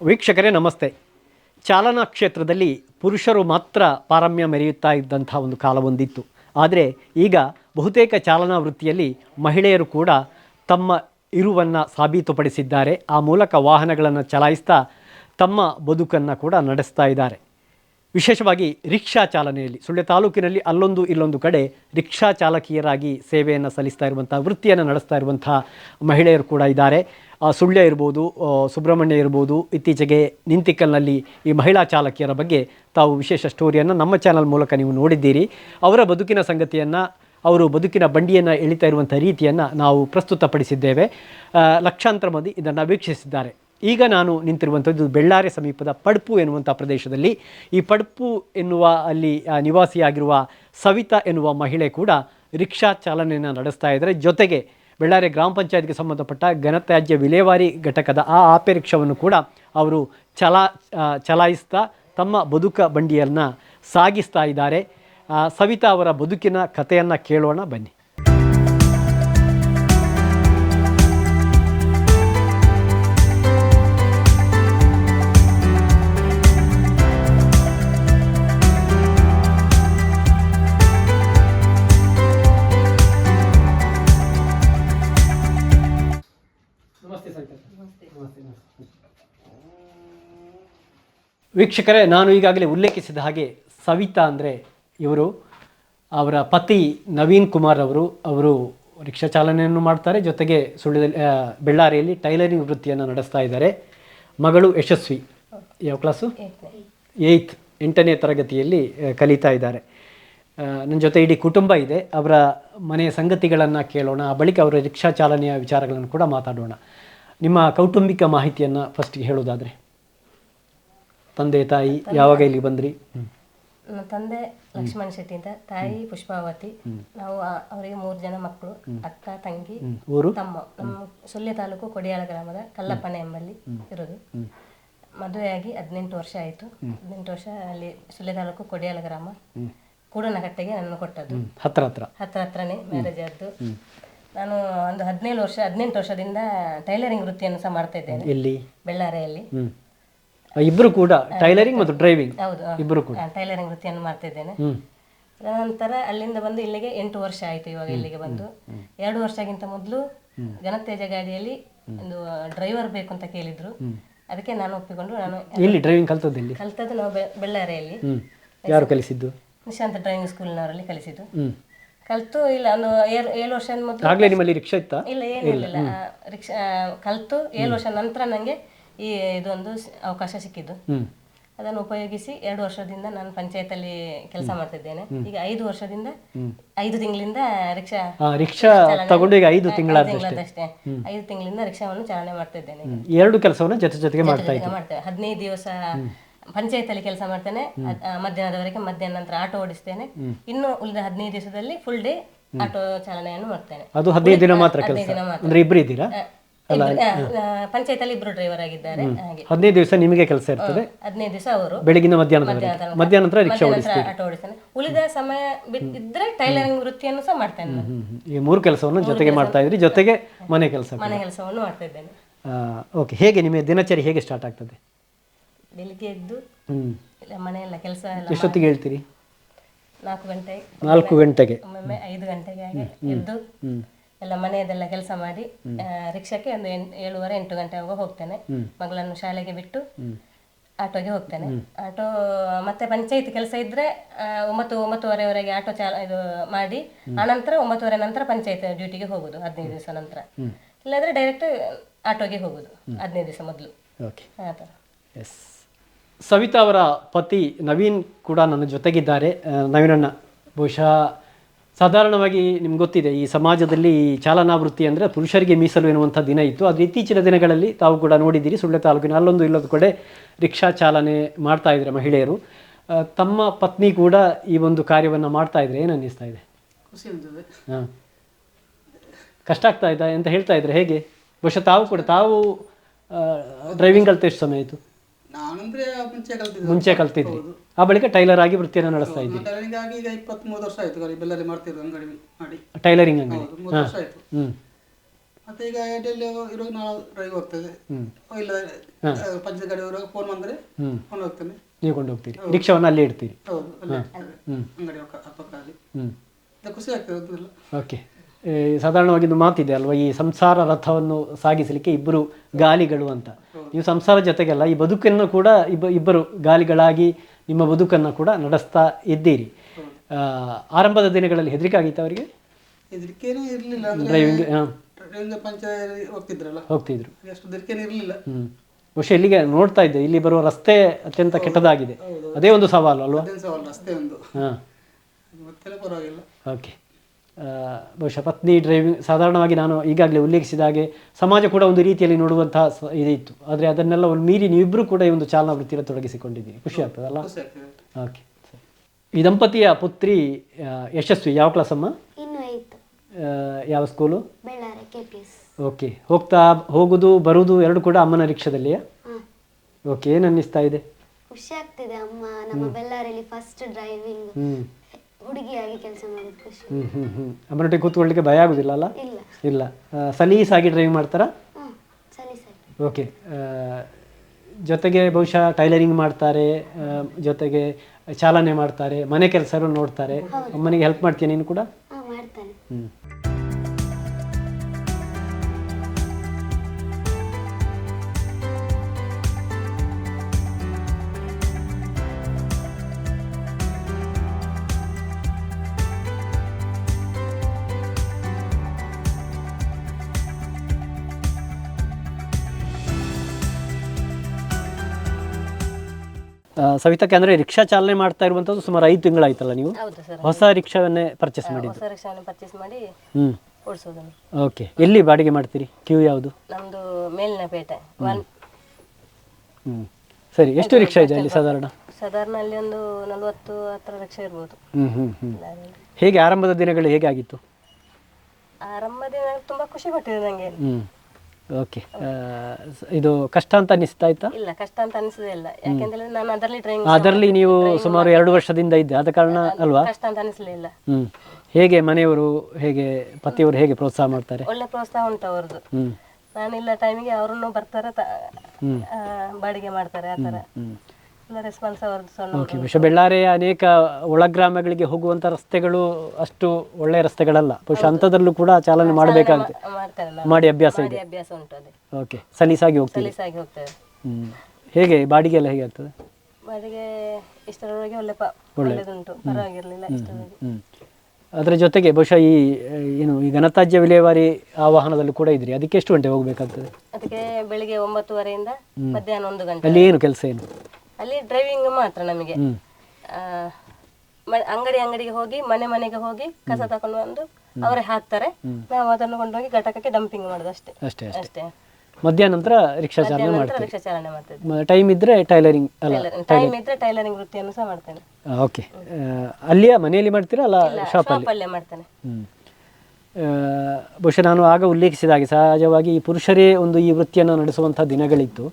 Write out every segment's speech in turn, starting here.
ವೀಕ್ಷಕರೇ, ನಮಸ್ತೆ. ಚಾಲನಾ ಕ್ಷೇತ್ರದಲ್ಲಿ ಪುರುಷರು ಮಾತ್ರ ಪಾರಮ್ಯ ಮೆರೆಯುತ್ತಾ ಇದ್ದಂಥ ಒಂದು ಕಾಲವೊಂದಿತ್ತು ಆದರೆ ಈಗ ಬಹುತೇಕ ಚಾಲನಾ ವೃತ್ತಿಯಲ್ಲಿ ಮಹಿಳೆಯರು ಕೂಡ ತಮ್ಮ ಇರುವನ್ನು ಸಾಬೀತುಪಡಿಸಿದ್ದಾರೆ. ಆ ಮೂಲಕ ವಾಹನಗಳನ್ನು ಚಲಾಯಿಸ್ತಾ ತಮ್ಮ ಬದುಕನ್ನು ಕೂಡ ನಡೆಸ್ತಾ ಇದ್ದಾರೆ. ವಿಶೇಷವಾಗಿ ರಿಕ್ಷಾ ಚಾಲನೆಯಲ್ಲಿ ಸುಳ್ಯ ತಾಲೂಕಿನಲ್ಲಿ ಅಲ್ಲೊಂದು ಇಲ್ಲೊಂದು ಕಡೆ ರಿಕ್ಷಾ ಚಾಲಕಿಯರಾಗಿ ಸೇವೆಯನ್ನು ಸಲ್ಲಿಸ್ತಾ ಇರುವಂಥ ವೃತ್ತಿಯನ್ನು ನಡೆಸ್ತಾ ಇರುವಂಥ ಮಹಿಳೆಯರು ಕೂಡ ಇದ್ದಾರೆ. ಸುಳ್ಯ ಇರ್ಬೋದು ಸುಬ್ರಹ್ಮಣ್ಯ ಇರ್ಬೋದು, ಇತ್ತೀಚೆಗೆ ನಿಂತಿಕಲ್ನಲ್ಲಿ ಈ ಮಹಿಳಾ ಚಾಲಕಿಯರ ಬಗ್ಗೆ ತಾವು ವಿಶೇಷ ಸ್ಟೋರಿಯನ್ನು ನಮ್ಮ ಚಾನಲ್ ಮೂಲಕ ನೀವು ನೋಡಿದ್ದೀರಿ. ಅವರ ಬದುಕಿನ ಸಂಗತಿಯನ್ನು, ಅವರು ಬದುಕಿನ ಬಂಡಿಯನ್ನು ಎಳಿತಾ ಇರುವಂಥ ರೀತಿಯನ್ನು ನಾವು ಪ್ರಸ್ತುತಪಡಿಸಿದ್ದೇವೆ. ಲಕ್ಷಾಂತರ ಮಂದಿ ಇದನ್ನು ವೀಕ್ಷಿಸಿದ್ದಾರೆ. ಈಗ ನಾನು ನಿಂತಿರುವಂಥದ್ದು ಬೆಳ್ಳಾರೆ ಸಮೀಪದ ಪಡ್ಪು ಎನ್ನುವಂಥ ಪ್ರದೇಶದಲ್ಲಿ. ಈ ಪಡ್ಪು ಎನ್ನುವ ಅಲ್ಲಿ ನಿವಾಸಿಯಾಗಿರುವ ಸವಿತಾ ಎನ್ನುವ ಮಹಿಳೆ ಕೂಡ ರಿಕ್ಷಾ ಚಾಲನೆಯನ್ನು ನಡೆಸ್ತಾ ಇದ್ದಾರೆ. ಜೊತೆಗೆ ಬೆಳ್ಳಾರೆ ಗ್ರಾಮ ಪಂಚಾಯತ್ಗೆ ಸಂಬಂಧಪಟ್ಟ ಘನತ್ಯಾಜ್ಯ ವಿಲೇವಾರಿ ಘಟಕದ ಆ ಆಪೆ ರಿಕ್ಷಾವನ್ನು ಕೂಡ ಅವರು ಚಲಾ ಚಲಾಯಿಸ್ತಾ ತಮ್ಮ ಬದುಕ ಬಂಡಿಯನ್ನು ಸಾಗಿಸ್ತಾ ಇದ್ದಾರೆ. ಸವಿತಾ ಅವರ ಬದುಕಿನ ಕಥೆಯನ್ನು ಕೇಳೋಣ ಬನ್ನಿ. ವೀಕ್ಷಕರೇ, ನಾನು ಈಗಾಗಲೇ ಉಲ್ಲೇಖಿಸಿದ ಹಾಗೆ ಸವಿತಾ ಅಂದರೆ ಇವರು. ಅವರ ಪತಿ ನವೀನ್ ಕುಮಾರ್ ಅವರು ಅವರು ರಿಕ್ಷಾ ಚಾಲನೆಯನ್ನು ಮಾಡ್ತಾರೆ. ಜೊತೆಗೆ ಸುಳ್ಳದಲ್ಲಿ ಬೆಳ್ಳಾರಿಯಲ್ಲಿ ಟೈಲರಿಂಗ್ ವೃತ್ತಿಯನ್ನು ನಡೆಸ್ತಾ ಇದ್ದಾರೆ. ಮಗಳು ಯಶಸ್ವಿ. ಯಾವ ಕ್ಲಾಸು? ಏಯ್ತ್. ಎಂಟನೇ ತರಗತಿಯಲ್ಲಿ ಕಲಿತಾ ಇದ್ದಾರೆ. ನನ್ನ ಜೊತೆ ಇಡೀ ಕುಟುಂಬ ಇದೆ. ಅವರ ಮನೆಯ ಸಂಗತಿಗಳನ್ನು ಕೇಳೋಣ. ಆ ಬಳಿಕ ಅವರ ರಿಕ್ಷಾ ಚಾಲನೆಯ ವಿಚಾರಗಳನ್ನು ಕೂಡ ಮಾತಾಡೋಣ. ನಿಮ್ಮ ಕೌಟುಂಬಿಕ ಮಾಹಿತಿಯನ್ನು ಫಸ್ಟಿಗೆ ಹೇಳೋದಾದರೆ. ತಂದೆ ತಾಯಿ ಯಾವಾಗ ಇಲ್ಲಿ ಬಂದ್ರಿ? ನನ್ನ ತಂದೆ ಲಕ್ಷ್ಮಣ್ ಶೆಟ್ಟಿ ಅಂತ ತಾಯಿ ಪುಷ್ಪಾವತಿ. ನಾವು ಆ- ಅವರಿಗೆ ಮೂರು ಜನ ಮಕ್ಕಳು ಅಕ್ಕ ತಂಗಿ ಊರು? ತಮ್ಮ. ನಮ್ಮ ಸುಳ್ಯ ತಾಲೂಕು ಕೊಡಿಯಾಳ ಗ್ರಾಮದ ಕಲ್ಲಪ್ಪನ ಎಂಬಲ್ಲಿ ಇರೋದು. ಮದುವೆಯಾಗಿ ಹದಿನೆಂಟು ವರ್ಷ ಆಯಿತು. ಹದಿನೆಂಟು ವರ್ಷ ಅಲ್ಲಿ ಸುಳ್ಯ ತಾಲೂಕು ಕೊಡಿಯಾಳ ಗ್ರಾಮ. ಕೂಡನಕಟ್ಟೆಗೆ ನನ್ನ ಕೊಟ್ಟದ್ದು. ಹತ್ರ ಹತ್ರ. ಹತ್ರ ಹತ್ರನೇ ಮ್ಯಾರೇಜ್ ಆದ್ದು. ನಾನು ಒಂದು ಹದಿನೇಳು ವರ್ಷ ಹದಿನೆಂಟು ವರ್ಷದಿಂದ ಟೈಲರಿಂಗ್ ವೃತ್ತಿಯನ್ನು ಸಹ ಮಾಡ್ತಾ ಇದ್ದೇನೆ. ಎಲ್ಲಿ? ಬೆಳ್ಳಾರೆಯಲ್ಲಿ. ಇಬ್ಬರು ಕೂಡ ಟೈಲರಿಂಗ್ ಮತ್ತು ಡ್ರೈವಿಂಗ್. ಹೌದು ಇಬ್ಬರು ಕೂಡ. ಟೈಲರಿಂಗ್ ವೃತ್ತಿಯನ್ನು ಮಾಡ್ತಾ ಇದ್ದೇನೆ ನಂತರ ಅಲ್ಲಿಂದ ಬಂದು ಇಲ್ಲಿಗೆ ಎಂಟು ವರ್ಷ ಆಯಿತು ಇವಾಗ ಇಲ್ಲಿಗೆ ಬಂದು. ಎರಡು ವರ್ಷಕ್ಕಿಂತ ಮೊದಲು ಘನತೇಜ ಗಾಡಿಯಲ್ಲಿ ಒಂದು ಡ್ರೈವರ್ ಬೇಕು ಅಂತ ಕೇಳಿದ್ರು. ಅದಕ್ಕೆ ನಾನು ಒಪ್ಪಿಕೊಂಡು ನಾನು ಇಲ್ಲಿ ಡ್ರೈವಿಂಗ್ ಕಲ್ತದ್ದು ಇಲ್ಲಿ ಕಲ್ತದ್ದು ನಾವು ಬೆಳ್ಳಾರೆಯಲ್ಲಿ. ಯಾರು ಕಲಿಸಿದ್ದು? ನಿಶಾಂತ ಡ್ರೈವಿಂಗ್ ಸ್ಕೂಲ್ನವರಲ್ಲಿ ಕಲಿಸಿದ್ದು. ಕಲ್ತು ಇಲ್ಲ ಒಂದು ಏಳು ವರ್ಷ ಮೊದಲು ಆಗ್ಲೇ ನಿಮ್ಮಲ್ಲಿ ರಿಕ್ಷಾ ಇತ್ತಾ? ಇಲ್ಲ ಏನಿಲ್ಲ ರಿಕ್ಷಾ ಕಲ್ತು ಏಳು ವರ್ಷ ನಂತರ ನನಗೆ ಈ ಇದೊಂದು ಸ್- ಅವಕಾಶ ಸಿಕ್ಕಿದ್ದು. ಅದನ್ನು ಉಪಯೋಗಿಸಿ ಎರಡು ವರ್ಷದಿಂದ ನಾನು ಪಂಚಾಯತಲ್ಲಿ ಕೆಲಸ ಮಾಡ್ತಿದ್ದೇನೆ. ಈಗ ಐದು ವರ್ಷದಿಂದ ಐದು ತಿಂಗಳಿಂದ ರಿಕ್ಷಾ ಆ ರಿಕ್ಷಾ ತಗೊಂಡು ಈಗ ಐದು ತಿಂಗಳ ತಿಂಗಳದಷ್ಟೇ. ಐದು ತಿಂಗಳಿಂದ ರಿಕ್ಷಾವನ್ನು ಚಾಲನೆ ಮಾಡ್ತಿದ್ದೇನೆ ಎರಡು ಕೆಲಸವನ್ನು ಜೊತೆ ಜೊತೆಗೆ ಮಾಡ್ತಾ ಮಾಡ್ತೇವೆ. ಹದಿನೈದು ದಿವಸ ಪಂಚಾಯತಲ್ಲಿ ಕೆಲಸ ಮಾಡ್ತೇನೆ. ಅದ್- ಆ, ಮಧ್ಯಾಹ್ನದವರೆಗೆ ಮಧ್ಯಾಹ್ನ ನಂತರ ಆಟೋ ಓಡಿಸ್ತೇನೆ. ಇನ್ನು ಉಳಿದ ಹದಿನೈದು ದಿವಸದಲ್ಲಿ ಫುಲ್ ಡೇ ಆಟೋ ಚಾಲನೆಯನ್ನು ಮಾಡ್ತೇನೆ. ಅದು ಹದಿನೈದು ದಿನ ಮಾತ್ರ ಕೆಲಸ. ಅಂದ್ರೆ ಇಬ್ರು ಇದ್ದೀರಾ? ಪಂಚಾಯತಲ್ಲಿ ಇಬ್ರು ಡ್ರೈವರ್ ಆಗಿದ್ದಾರೆ. ಹಾಗೆ. ಹದಿನೈದು ದಿವಸ ನಿಮಗೆ ಕೆಲಸ ಇರ್ತದೆ. ಹದಿನೈದು ದಿವಸ ಅವರು ಬೆಳಗಿನ ಮಧ್ಯಾಹ್ನದ ಮಧ್ಯಾಹ್ನ ನಂತರ ರಿಕ್ಷಾ ಓಡಿಸ್ತಾರೆ ಆಟೋ ಓಡಿಸ್ತೇನೆ. ಉಳಿದ ಸಮಯ ಬಿತ್ತಿದ್ರೆ ಇದ್ರೆ ಟೈಲರಿಂಗ್ ವೃತ್ತಿಯನ್ನು ಸಹ ಮಾಡ್ತೇನೆ. ಈ ಮೂರು ಕೆಲಸವನ್ನು ಜೊತೆಗೆ ಮಾಡ್ತಾ ಇದ್ರಿ. ಜೊತೆಗೆ ಮನೆ ಕೆಲಸ ಮನೆ ಕೆಲಸವನ್ನು ಮಾಡ್ತಾ ಇದ್ದೇನೆ. ಓಕೆ. ಹೇಗೆ ನಿಮಗೆ ದಿನಚರಿ ಹೇಗೆ ಸ್ಟಾರ್ಟ್ ಆಗ್ತದೆ? ಬೆಳಿಗ್ಗೆ ಎದ್ದು ಮನೆಯೆಲ್ಲ ಕೆಲಸ ಎಲ್ಲ ಎಷ್ಟೊತ್ತಿಗೆ ಹೇಳ್ತೀರಿ? ನಾಲ್ಕು ಗಂಟೆ ನಾಲ್ಕು ಗಂಟೆಗೆ. ಒಮ್ಮೊಮ್ಮೆ ಐದು ಗಂಟೆಗೆ ಹಾಗೆ ಎದ್ದು ಎಲ್ಲ ಮನೆಯದೆಲ್ಲ ಕೆಲಸ ಮಾಡಿ ರಿಕ್ಷಾಕ್ಕೆ ಒಂದು ಏಳುವರೆ ಎಂಟು ಗಂಟೆ ಹೋಗ್ತೇನೆ. ಮಗಳನ್ನು ಶಾಲೆಗೆ ಬಿಟ್ಟು ಆಟೋಗೆ ಹೋಗ್ತೇನೆ. ಆಟೋ ಮತ್ತೆ ಪಂಚಾಯತ್ ಕೆಲಸ ಇದ್ರೆ ಒಂಬತ್ತು ಒಂಬತ್ತುವರೆವರೆಗೆ ಆಟೋ ಚಾಲ ಇದು ಮಾಡಿ ಆನಂತರ ಒಂಬತ್ತುವರೆ ನಂತರ ಪಂಚಾಯತ್ ಡ್ಯೂಟಿಗೆ ಹೋಗುದು ಹದಿನೈದು ದಿವಸ ನಂತರ. ಇಲ್ಲಾದ್ರೆ ಡೈರೆಕ್ಟ್ ಆಟೋಗೆ ಹೋಗುದು ಹದಿನೈದು ದಿವಸ ಮೊದಲು. ಓಕೆ ಆ ಥರ. ಎಸ್ ಸವಿತಾ ಅವರ ಪತಿ ನವೀನ್ ಕೂಡ ನನ್ನ ಜೊತೆಗಿದ್ದಾರೆ. ನವೀನಣ್ಣ ಬಹುಶಃ ಸಾಧಾರಣವಾಗಿ ನಿಮ್ಗೆ ಗೊತ್ತಿದೆ ಈ ಸಮಾಜದಲ್ಲಿ ಈ ಚಾಲನಾ ವೃತ್ತಿ ಅಂದರೆ ಪುರುಷರಿಗೆ ಮೀಸಲು ಎನ್ನುವಂಥ ದಿನ ಇತ್ತು. ಆದರೆ ಇತ್ತೀಚಿನ ದಿನಗಳಲ್ಲಿ ತಾವು ಕೂಡ ನೋಡಿದ್ದೀರಿ ಸುಳ್ಳೆ ತಾಲೂಕಿನ ಅಲ್ಲೊಂದು ಇಲ್ಲೊಂದು ಕಡೆ ರಿಕ್ಷಾ ಚಾಲನೆ ಮಾಡ್ತಾ ಇದ್ದಾರೆ ಮಹಿಳೆಯರು. ತಮ್ಮ ಪತ್ನಿ ಕೂಡ ಈ ಒಂದು ಕಾರ್ಯವನ್ನು ಮಾಡ್ತಾ ಇದ್ರೆ ಏನು ಅನ್ನಿಸ್ತಾ ಇದೆ? ಹಾಂ. ಕಷ್ಟ ಆಗ್ತಾ ಇದೆ ಅಂತ ಹೇಳ್ತಾ ಇದ್ರೆ ಹೇಗೆ? ಬಹುಶಃ ತಾವು ಕೂಡ ತಾವು ಡ್ರೈವಿಂಗ್ ಕಲಿತ ಎಷ್ಟು ಸಮಯ ಆಯಿತು? ನಾನಂದ್ರೆ ಮುಂಚೆ ಕಲ್ತಿದ್ದೆ. ಮುಂಚೆ ಕಲ್ತಿದ್ರಿ. ಆ ಬಳಿಕ ಟೈಲರ್ ಆಗಿ ವೃತ್ತಿಯನ್ನು ನಡೆಸ್ತಾ ಇದ್ದೀವಿ ಟೈಲರಿಂಗ್ ಆಗಿ ಈಗ ಇಪ್ಪತ್ಮೂರು ವರ್ಷ ಆಯ್ತು ಗಾಡಿ ಬೆಲ್ಲಲ್ಲಿ ಮಾಡ್ತಿರೋದು ಅಂಗಡಿ ಮಾಡಿ. ಟೈಲರಿಂಗ್ ಅಂಗಡಿ. ಹೌದು ಮೂರು ವರ್ಷ ಆಯ್ತು. ಹ್ಞೂ ಮತ್ತೆ ಈಗ ಏರ್ಟೆಲ್ ಇರೋ ನಾವು ಡ್ರೈವ್ ಹೋಗ್ತದೆ. ಇಲ್ಲ ಪಂಚದ ಗಾಡಿ ಇರುವಾಗ ಫೋನ್ ಬಂದರೆ ಫೋನ್ ಹೋಗ್ತಾನೆ. ನೀವು ಕೊಂಡು ಹೋಗ್ತೀರಿ. ರಿಕ್ಷಾವನ್ನು ಅಲ್ಲೇ ಇಡ್ತೀರಿ. ಹೌದು ಅಲ್ಲೇ ಅಂಗಡಿ ಅಕ್ಕ ಅಕ್ಕಪಕ್ಕದಲ್ಲಿ ಅದು ಖುಷಿ ಆಗ್ತದೆ ಗೊತ್ತಿಲ್ಲ ಓಕೆ. ಏ, ಸಾಧಾರಣವಾಗಿ ಒಂದು ಮಾತಿದೆ ಅಲ್ವಾ ಈ ಸಂಸಾರ ರಥವನ್ನು ಸಾಗಿಸಲಿಕ್ಕೆ ಇಬ್ಬರು ಗಾಲಿಗಳು ಅಂತ. ನೀವು ಸಂಸಾರ ಜೊತೆಗೆಲ್ಲ ಈ ಬದುಕನ್ನು ಕೂಡ ಇಬ್ಬ ಇಬ್ಬರು ಗಾಲಿಗಳಾಗಿ ನಿಮ್ಮ ಬದುಕನ್ನು ಕೂಡ ನಡೆಸ್ತಾ ಇದ್ದೀರಿ. ಆ, ಆರಂಭದ ದಿನಗಳಲ್ಲಿ ಹೆದರಿಕೆ ಆಗಿತ್ತು ಅವರಿಗೆ? ಹೆದರಿಕೆನೂ ಇರಲಿಲ್ಲ ಡ್ರೈವಿಂಗ್ ಹಾಂ. ಡ್ರೈವಿಂಗ್ ಪಂಚ ಹೋಗ್ತಿದ್ರಲ್ಲ? ಹೋಗ್ತಿದ್ರು. ಎಷ್ಟು ಹೆದರಿಕೆನೂ ಇರಲಿಲ್ಲ. ಬಹುಶಃ ಇಲ್ಲಿಗೆ ನೋಡ್ತಾ ಇದ್ದೆ ಇಲ್ಲಿ ಬರುವ ರಸ್ತೆ ಅತ್ಯಂತ ಕೆಟ್ಟದಾಗಿದೆ. ಅದೇ ಒಂದು ಸವಾಲು ಅಲ್ವಾ? ಸವಾಲು ರಸ್ತೆ ಒಂದು. ಹಾಂ. ಪರವಾಗಿಲ್ಲ. ಓಕೆ. ಬಹುಶಃ ಪತ್ನಿ ಡ್ರೈವಿಂಗ್ ಸಾಧಾರಣವಾಗಿ ನಾನು ಈಗಾಗಲೇ ಉಲ್ಲೇಖಿಸಿದ ಹಾಗೆ ಸಮಾಜ ಕೂಡ ಒಂದು ರೀತಿಯಲ್ಲಿ ನೋಡುವಂತಹ ಇದಿತ್ತು ಆದರೆ ಅದನ್ನೆಲ್ಲ ಒಂದು ಮೀರಿ ನೀವಿಬ್ಬರು ಕೂಡ ಈ ಒಂದು ಚಾಲನಾ ವೃತ್ತಿಯಲ್ಲಿ ತೊಡಗಿಸಿಕೊಂಡಿದ್ದೀರಿ. ಖುಷಿ ಆಗ್ತದಲ್ಲ ಓಕೆ ಈ ದಂಪತಿಯ ಪುತ್ರಿ ಯಶಸ್ವಿ ಯಾವ ಕ್ಲಾಸ್ ಅಮ್ಮ? ಯಾವ ಸ್ಕೂಲು ಓಕೆ ಹೋಗ್ತಾ ಹೋಗುದು ಬರುವುದು ಎರಡು ಕೂಡ ಅಮ್ಮನ ರಿಕ್ಷಾದಲ್ಲಿಯಾ? ಓಕೆ ಏನು ಅನ್ನಿಸ್ತಾ ಇದೆ? ಖುಷಿ ಆಗ್ತಿದೆ ಅಮ್ಮ. ನಮ್ಮ ಬೆಳ್ಳಾರಿಯಲ್ಲಿ ಫಸ್ಟ್ ಡ್ರೈವಿಂಗ್ ಹುಡುಗಿಯಾಗಿ ಕೆಲಸ ಮಾಡೋದು ಖುಷಿ ಹ್ಞೂ ಹ್ಞೂ ಹ್ಞೂ ಅಮ್ಮನೊಟ್ಟಿಗೆ ಕೂತ್ಕೊಳ್ಳಿಕ್ಕೆ ಭಯ ಆಗೋದಿಲ್ಲ ಅಲ್ಲ? ಇಲ್ಲ. ಇಲ್ಲ. ಆ, ಸಲೀಸಾಗಿ ಡ್ರೈವ್ ಮಾಡ್ತಾರಾ? ಹಾಂ ಸರಿ ಸರಿ ಓಕೆ. ಜೊತೆಗೆ ಬಹುಶಃ ಟೈಲರಿಂಗ್ ಮಾಡ್ತಾರೆ ಆ, ಜೊತೆಗೆ ಚಾಲನೆ ಮಾಡ್ತಾರೆ ಮನೆ ಕೆಲಸ ನೋಡ್ತಾರೆ. ಅಮ್ಮನಿಗೆ ಹೆಲ್ಪ್ ಮಾಡ್ತೀಯ ನೀನು ಕೂಡ? ಹಾಂ ಮಾಡ್ತಾನೆ. ಹ್ಞೂ ಸವಿತಕ್ಕೆ ಅಂದರೆ ರಿಕ್ಷಾ ಚಾಲನೆ ಮಾಡ್ತಾ ಇರುವಂತದ್ದು ಸುಮಾರು ಐದು ತಿಂಗಳಾಯ್ತಲ್ಲ ನೀವು? ಹೌದು ಸರ್ ಹೊಸ ರಿಕ್ಷಾವನ್ನೇ ಪರ್ಚೇಸ್ ಮಾಡಿ ಹೊಸ ರಿಕ್ಷಾವನ್ನು ಪರ್ಚೇಸ್ ಮಾಡಿ ಹ್ಞೂ ಓಡಿಸೋದು ಓಕೆ ಎಲ್ಲಿ ಬಾಡಿಗೆ ಮಾಡ್ತೀರಿ? ಕ್ಯೂ ಯಾವುದು? ನಮ್ಮದು ಮೇಲಿನ ಪೇಟೆ ಒನ್. ಹ್ಞೂ ಸರಿ ಎಷ್ಟು ರಿಕ್ಷಾ ಇದೆ ಅಲ್ಲಿ ಸಾಧಾರಣ? ಸಾಧಾರಣ ಅಲ್ಲಿ ಒಂದು ನಲವತ್ತು ಹತ್ರ ರಿಕ್ಷಾ ಇರ್ಬೋದು. ಹ್ಞೂ ಹ್ಞೂ ಹ್ಞೂ ಎಲ್ಲಾದ್ರಲ್ಲಿ. ಹೇಗೆ ಆರಂಭದ ದಿನಗಳು ಹೇಗೆ ಆಗಿತ್ತು ಆರಂಭ ದಿನ ತುಂಬಾ ಖುಷಿ ಪಟ್ಟಿದೆ ನನಗೆ ಹ್ಞೂ ಓಕೆ ಇದು ಕಷ್ಟ ಅಂತ ಅನ್ನಿಸ್ತಾ ಇತ್ತಾ ಇಲ್ಲ ಕಷ್ಟ ಅಂತ ಅನಿಸೋದೇ ಇಲ್ಲ. ಯಾಕೆಂದ್ರೆ ನಾನು ಅದರಲ್ಲಿ ಡ್ರೈವಿಂಗ್ ಅದರಲ್ಲಿ ನೀವು ಸುಮಾರು ಎರಡು ವರ್ಷದಿಂದ ಇದ್ದೆ. ಆದ ಕಾರಣ ಅಲ್ವಾ? ಕಷ್ಟ ಅಂತ ಅನಿಸಲಿಲ್ಲ ಹ್ಞೂ ಹೇಗೆ ಮನೆಯವರು ಹೇಗೆ ಪತಿಯವರು ಹೇಗೆ ಪ್ರೋತ್ಸಾಹ ಮಾಡ್ತಾರೆ? ಒಳ್ಳೆ ಪ್ರೋತ್ಸಾಹ ಉಂಟು ಅವ್ರದ್ದು. ನಾನಿಲ್ಲ ಟೈಮಿಗೆ ಅವರನ್ನು ಬರ್ತಾರೆ ತ- ಆ, ಬಾಡಿಗೆ ಮಾಡ್ತಾರೆ ಆ ಥರ. ರೆಸ್ಪಾನ್ಸ್ ಅವ್ರದ್ದು ಓಕೆ ಬಹುಶಃ ಬೆಳ್ಳಾರಿಯ ಅನೇಕ ಒಳಗ್ರಾಮಗಳಿಗೆ ಹೋಗುವಂತ ರಸ್ತೆಗಳು ಅಷ್ಟು ಒಳ್ಳೆ ರಸ್ತೆಗಳಲ್ಲ. ಬಹುಶಃ ಅಂಥದ್ರಲ್ಲೂ ಕೂಡ ಚಾಲನೆ ಮಾಡಬೇಕಾಗುತ್ತೆ ಮಾಡ್ತಾರೆ ಮಾಡಿ ಅಭ್ಯಾಸ ಇದೆ. ಮಾಡಿ ಅಭ್ಯಾಸ ಉಂಟು ಅದೇ. ಓಕೆ ಸಲೀಸಾಗಿ ಹೋಗ್ತೀವಿ ಸಲೀಸಾಗಿ ಹೋಗ್ತೇವೆ. ಹ್ಞೂ ಹೇಗೆ ಬಾಡಿಗೆ ಎಲ್ಲ ಹೇಗೆ ಆಗ್ತದೆ? ಇಷ್ಟರವರೆಗೆ ಒಳ್ಳೆ ಪ ಒಳ್ಳೆದುಂಟು. ಪರವಾಗಿರಲಿಲ್ಲ ಇಷ್ಟರವರೆಗೆ. ಹ್ಞೂ ಅದರ ಜೊತೆಗೆ ಬಹುಶಃ ಈ ಆ, ಏನು ಈ ಘನತ್ಯಾಜ್ಯ ವಿಲೇವಾರಿ ಆ ವಾಹನದಲ್ಲೂ ಕೂಡ ಇದ್ರಿ. ಅದಕ್ಕೆ ಎಷ್ಟು ಗಂಟೆ ಹೋಗಬೇಕಾಗ್ತದೆ? ಅದಕ್ಕೆ ಬೆಳಿಗ್ಗೆ ಒಂಬತ್ತುವರೆಯಿಂದ ಮಧ್ಯಾಹ್ನ ಒಂದು ಗಂಟೆ ಅಲ್ಲಿ ಏನು ಕೆಲಸ ಏನು? ಅಲ್ಲಿ ಡ್ರೈವಿಂಗ್ ಮಾತ್ರ ನಮಗೆ. ಆ, ಮ- ಅಂಗಡಿ ಅಂಗಡಿಗೆ ಹೋಗಿ ಮನೆ ಮನೆಗೆ ಹೋಗಿ ಕಸ ತಕೊಂಡು ಬಂದು ಅವರೇ ಹಾಕ್ತಾರೆ. ನಾವು ಅದನ್ನು ಕೊಂಡೋಗಿ ಘಟಕಕ್ಕೆ ಡಂಪಿಂಗ್ ಮಾಡೋದು ಅಷ್ಟೇ ಅಷ್ಟೇ. ಅಷ್ಟೇ. ಅಷ್ಟೇ ಮಧ್ಯಾಹ್ನ ನಂತರ ರಿಕ್ಷಾ ಚಾಲನೆ ನಂತರ ರಿಕ್ಷಾ ಚಾಲನೆ ಮಾಡ್ತೇವೆ. ಟೈಮ್ ಇದ್ದರೆ ಟೈಲರಿಂಗ್ ಅಲ್ಲ ಟೈಮ್ ಇದ್ರೆ ಟೈಲರಿಂಗ್ ವೃತ್ತಿಯನ್ನು ಸಹ ಮಾಡ್ತೇನೆ. ಓಕೆ ಅಲ್ಲಿಯ ಮನೆಯಲ್ಲಿ ಮಾಡ್ತೀರಾ ಅಲ್ಲ ಶಾಪ್ ಶಾಪ್ ಅಲ್ಲೇ? ಮಾಡ್ತೇನೆ. ಹ್ಮ್. ಆ, ಬಹುಶಃ ನಾನು ಆಗ ಉಲ್ಲೇಖಿಸಿದ ಹಾಗೆ ಸಹಜವಾಗಿ ಈ ಪುರುಷರೇ ಒಂದು ಈ ವೃತ್ತಿಯನ್ನು ನಡೆಸುವಂಥ ದಿನಗಳಿತ್ತು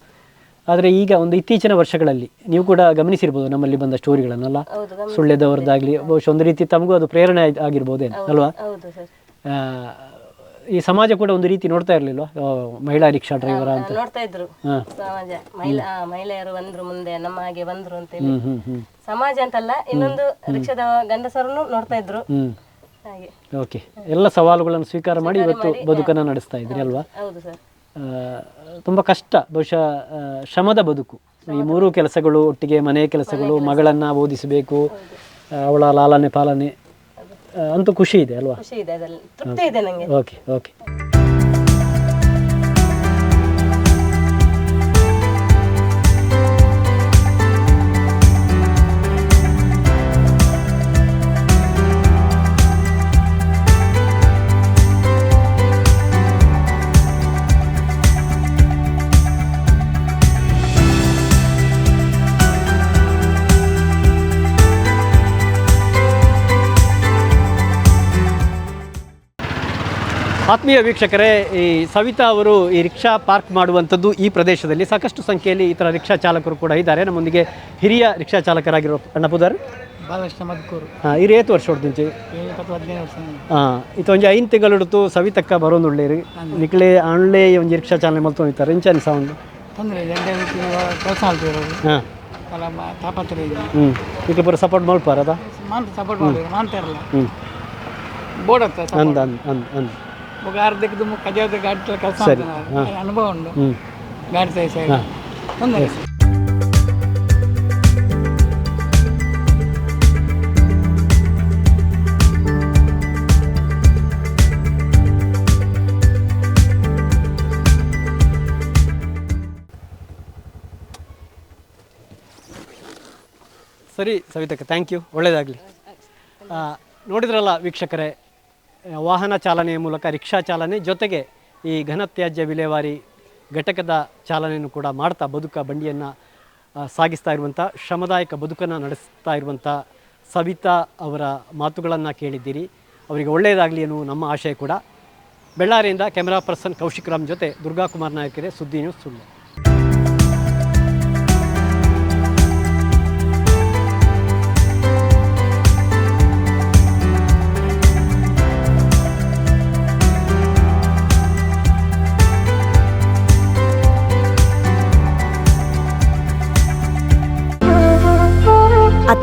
ಆದರೆ ಈಗ ಒಂದು ಇತ್ತೀಚಿನ ವರ್ಷಗಳಲ್ಲಿ ನೀವು ಕೂಡ ಗಮನಿಸಿರ್ಬೋದು ನಮ್ಮಲ್ಲಿ ಬಂದ ಸ್ಟೋರಿಗಳನ್ನೆಲ್ಲ. ಸುಳ್ಳೆದವ್ರದ್ದಾಗಲಿ ಬಹುಶಃ ಒಂದು ರೀತಿ ತಮಗೂ ಅದು ಪ್ರೇರಣೆ ಆಗ್- ಆಗಿರ್ಬೋದೇನು ಅಲ್ವಾ? ಈ ಸಮಾಜ ಕೂಡ ಒಂದು ರೀತಿ ನೋಡ್ತಾ ಇರಲಿಲ್ವಾ? ಮಹಿಳಾ ರಿಕ್ಷಾ ಡ್ರೈವರ್ ಅಂತ. ನೋಡ್ತಾ ಇದ್ರು ಸಮಾಜ. ಮಹಿಳೆಯರು ಬಂದ್ರು ಮುಂದೆ ನಮ್ಮ ಹಾಗೆ ಬಂದ್ರು ಹ್ಮ್ ಸಮಾಜ ಅಂತಲ್ಲ ಇನ್ನೊಂದು ರಿಕ್ಷಾದ ಗಂಡಸರನ್ನು ನೋಡ್ತಾ ಇದ್ರು. ಹಾಗೆ. ಓಕೆ. ಎಲ್ಲ ಸವಾಲುಗಳನ್ನು ಸ್ವೀಕಾರ ಮಾಡಿ ಇವತ್ತು ಬದುಕನ್ನ ನಡೆಸ್ತಾ ಇದ್ರಿ ಅಲ್ವಾ? ಹೌದು ಸರ್. ತುಂಬ ಕಷ್ಟ ಬಹುಶಃ ಶ್ರಮದ ಬದುಕು. ಈ ಮೂರು ಕೆಲಸಗಳು ಒಟ್ಟಿಗೆ ಮನೆ ಕೆಲಸಗಳು ಮಗಳನ್ನು ಓದಿಸಬೇಕು ಅವಳ ಲಾಲನೆ ಪಾಲನೆ ಅಂತೂ ಖುಷಿ ಇದೆ ಅಲ್ವಾ? ಖುಷಿ ಇದೆ ಅದರಲ್ಲಿ ತೃಪ್ತಿ ಇದೆ ನಂಗೆ. Okay okay. ಆತ್ಮೀಯ ವೀಕ್ಷಕರೇ ಈ ಸವಿತಾ ಅವರು ಈ ರಿಕ್ಷಾ ಪಾರ್ಕ್ ಮಾಡುವಂಥದ್ದು ಈ ಪ್ರದೇಶದಲ್ಲಿ ಸಾಕಷ್ಟು ಸಂಖ್ಯೆಯಲ್ಲಿ ಈ ಥರ ರಿಕ್ಷಾ ಚಾಲಕರು ಕೂಡ ಇದ್ದಾರೆ. ನಮ್ಮೊಂದಿಗೆ ಹಿರಿಯ ರಿಕ್ಷಾ ಚಾಲಕರಾಗಿರೋ ಅಣ್ಣಪುದರ್. ಬಾಲಕೃಷ್ಣ ಮದ್ಕೂರು. ಹಾಂ ಇರು ಏತು ವರ್ಷ ಹೊಡೆದು ಹಾಂ ಇತ್ತು ಒಂಜಿ ಐದು ತಿಂಗಳಿಡ್ತು ಸವಿತಕ್ಕ ಬರೋಂದುಳ್ಳೇರಿ ನಿಕ್ಲೆ ಆಣ್ಲೆ ಒಂಜಿ ರಿಕ್ಷಾ ಚಾಲನೆ ಮಲ್ತೊಂದಿತ್ತಾರೆ ಹೋಗ್ತಾರೆ. ಸೌಂಡ್? ತೊಂದರೆ ಕೆಲಸ ಹಾಂ. ತಾಪತ್ರ ಹ್ಞೂ ಪೂರ ಸಪೋರ್ಟ್ ಮಾಡ್ಪಾರದ ಸಪೋರ್ಟ್ ಮಾಡಿದ್ರು ಮಾಡ್ತಾ ಇರಲ್ಲ. ಹ್ಞೂ ಬೋರ್ಡ್ ಅಂದ್ ಅಂದ್ ಅಂದ್ ಅಂದ್. ಮುಗ ಅರ್ಧಕ್ಕೆ ಕಜಾದ ಗಾಡಿ ಕೆಲಸ. ಅನುಭವ ಉಂಟು. ಗಾಡಿ ತೊಂದರೆ. ಸರಿ. ಸವಿತಕ್ಕೆ ಥ್ಯಾಂಕ್ ಯು ಒಳ್ಳೆಯದಾಗಲಿ ನೋಡಿದ್ರಲ್ಲ ವೀಕ್ಷಕರೇ ವಾಹನ ಚಾಲನೆಯ ಮೂಲಕ ರಿಕ್ಷಾ ಚಾಲನೆ ಜೊತೆಗೆ ಈ ಘನತ್ಯಾಜ್ಯ ವಿಲೇವಾರಿ ಘಟಕದ ಚಾಲನೆಯನ್ನು ಕೂಡ ಮಾಡ್ತಾ ಬದುಕ ಬಂಡಿಯನ್ನು ಸಾಗಿಸ್ತಾ ಇರುವಂಥ ಶ್ರಮದಾಯಕ ಬದುಕನ್ನು ನಡೆಸ್ತಾ ಇರುವಂಥ ಸವಿತಾ ಅವರ ಮಾತುಗಳನ್ನು ಕೇಳಿದ್ದೀರಿ. ಅವರಿಗೆ ಒಳ್ಳೆಯದಾಗಲಿ ಎನ್ನುವ ನಮ್ಮ ಆಶಯ ಕೂಡ. ಬೆಳ್ಳಾರಿಯಿಂದ ಕ್ಯಾಮೆರಾ ಪರ್ಸನ್ ಕೌಶಿಕ್ ರಾಮ್ ಜೊತೆ ದುರ್ಗಾಕುಮಾರ್ ನಾಯಕರೇ ಸುದ್ದಿ ನ್ಯೂಸ್ ಸುಳ್ಳು.